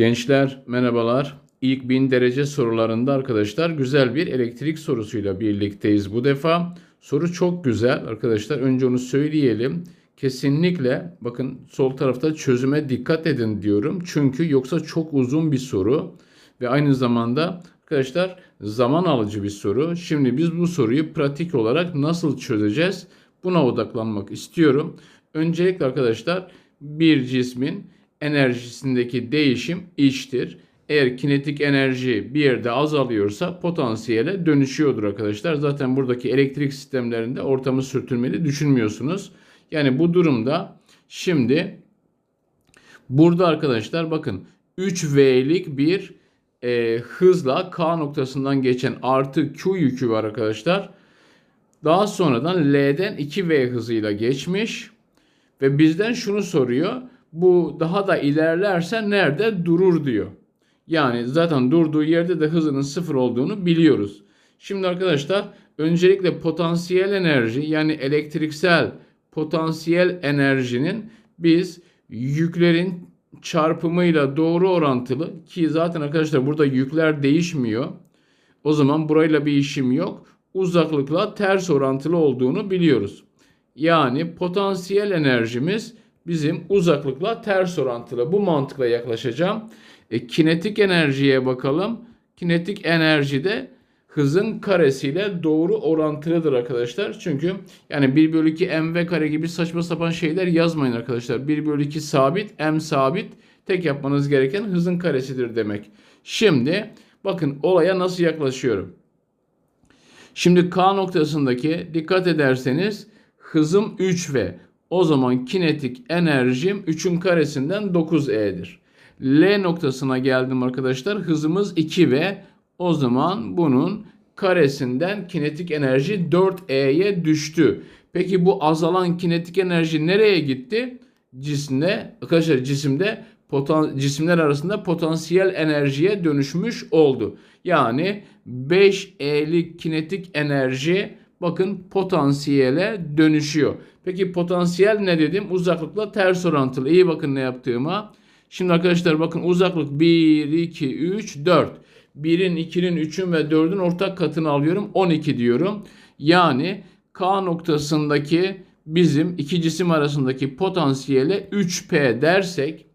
Gençler merhabalar. İlk 1000 derece sorularında arkadaşlar güzel bir elektrik sorusuyla birlikteyiz bu defa. Soru çok güzel arkadaşlar. Önce onu söyleyelim. Kesinlikle bakın sol tarafta çözüme dikkat edin diyorum. Çünkü yoksa çok uzun bir soru ve aynı zamanda arkadaşlar zaman alıcı bir soru. Şimdi biz bu soruyu pratik olarak nasıl çözeceğiz? Buna odaklanmak istiyorum. Öncelikle arkadaşlar bir cismin enerjisindeki değişim içtir. Eğer kinetik enerji bir yerde azalıyorsa potansiyele dönüşüyordur arkadaşlar. Zaten buradaki elektrik sistemlerinde ortamı sürtünmeli düşünmüyorsunuz. Yani bu durumda şimdi burada arkadaşlar bakın 3V'lik bir e, hızla K noktasından geçen artı Q yükü var arkadaşlar. Daha sonradan L'den 2V hızıyla geçmiş ve bizden şunu soruyor. Bu daha da ilerlerse nerede durur diyor. Yani zaten durduğu yerde de hızının sıfır olduğunu biliyoruz. Şimdi arkadaşlar öncelikle potansiyel enerji yani elektriksel potansiyel enerjinin biz yüklerin çarpımıyla doğru orantılı ki zaten arkadaşlar burada yükler değişmiyor. O zaman burayla bir işim yok. Uzaklıkla ters orantılı olduğunu biliyoruz. Yani potansiyel enerjimiz bizim uzaklıkla ters orantılı. Bu mantıkla yaklaşacağım. E, kinetik enerjiye bakalım. Kinetik enerji de hızın karesiyle doğru orantılıdır arkadaşlar. Çünkü yani 1 bölü 2 mv kare gibi saçma sapan şeyler yazmayın arkadaşlar. 1 bölü 2 sabit, m sabit. Tek yapmanız gereken hızın karesidir demek. Şimdi bakın olaya nasıl yaklaşıyorum. Şimdi K noktasındaki dikkat ederseniz hızım 3V. O zaman kinetik enerjim 3'ün karesinden 9E'dir. L noktasına geldim arkadaşlar. Hızımız 2V. O zaman bunun karesinden kinetik enerji 4E'ye düştü. Peki bu azalan kinetik enerji nereye gitti? Cisimde, arkadaşlar cisimde potan, cisimler arasında potansiyel enerjiye dönüşmüş oldu. Yani 5E'lik kinetik enerji bakın potansiyele dönüşüyor. Peki potansiyel ne dedim? Uzaklıkla ters orantılı. İyi bakın ne yaptığıma. Şimdi arkadaşlar bakın uzaklık 1, 2, 3, 4. 1'in, 2'nin, 3'ün ve 4'ün ortak katını alıyorum. 12 diyorum. Yani K noktasındaki bizim iki cisim arasındaki potansiyele 3P dersek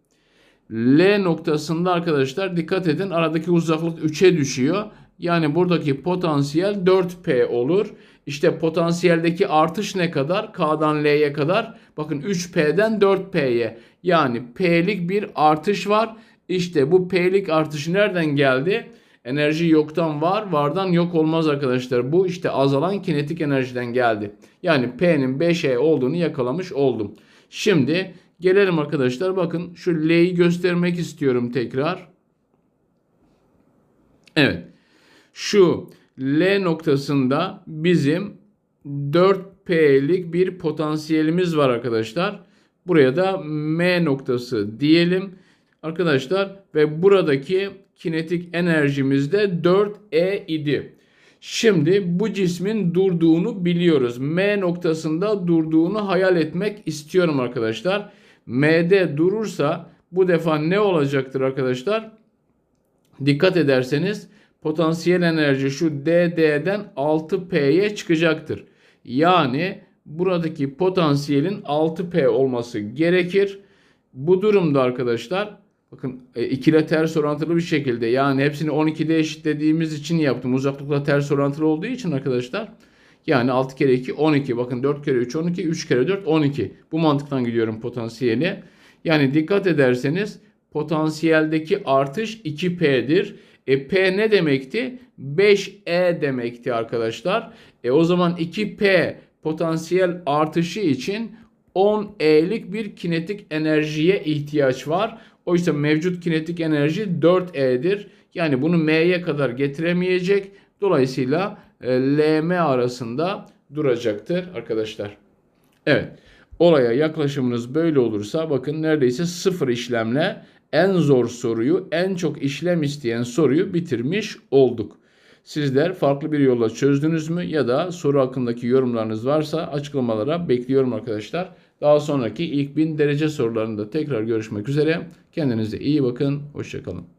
L noktasında arkadaşlar dikkat edin aradaki uzaklık 3'e düşüyor. Yani buradaki potansiyel 4P olur. İşte potansiyeldeki artış ne kadar? K'dan L'ye kadar. Bakın 3P'den 4P'ye. Yani P'lik bir artış var. İşte bu P'lik artış nereden geldi? Enerji yoktan var, vardan yok olmaz arkadaşlar. Bu işte azalan kinetik enerjiden geldi. Yani P'nin 5E olduğunu yakalamış oldum. Şimdi gelelim arkadaşlar. Bakın şu L'yi göstermek istiyorum tekrar. Evet. Şu L noktasında bizim 4P'lik bir potansiyelimiz var arkadaşlar. Buraya da M noktası diyelim. Arkadaşlar ve buradaki kinetik enerjimiz de 4E idi. Şimdi bu cismin durduğunu biliyoruz. M noktasında durduğunu hayal etmek istiyorum arkadaşlar. M'de durursa bu defa ne olacaktır arkadaşlar? Dikkat ederseniz potansiyel enerji şu DD'den 6P'ye çıkacaktır. Yani buradaki potansiyelin 6P olması gerekir. Bu durumda arkadaşlar bakın e, ikile ters orantılı bir şekilde yani hepsini 12'de eşitlediğimiz için yaptım. Uzaklıkla ters orantılı olduğu için arkadaşlar. Yani 6 kere 2 12 bakın 4 kere 3 12 3 kere 4 12. Bu mantıktan gidiyorum potansiyeli. Yani dikkat ederseniz potansiyeldeki artış 2P'dir. E, P ne demekti? 5E demekti arkadaşlar. E, o zaman 2P potansiyel artışı için 10E'lik bir kinetik enerjiye ihtiyaç var. Oysa mevcut kinetik enerji 4E'dir. Yani bunu M'ye kadar getiremeyecek. Dolayısıyla e, LM arasında duracaktır arkadaşlar. Evet. Olaya yaklaşımınız böyle olursa bakın neredeyse sıfır işlemle en zor soruyu, en çok işlem isteyen soruyu bitirmiş olduk. Sizler farklı bir yolla çözdünüz mü ya da soru hakkındaki yorumlarınız varsa açıklamalara bekliyorum arkadaşlar. Daha sonraki ilk 1000 derece sorularında tekrar görüşmek üzere. Kendinize iyi bakın. Hoşçakalın.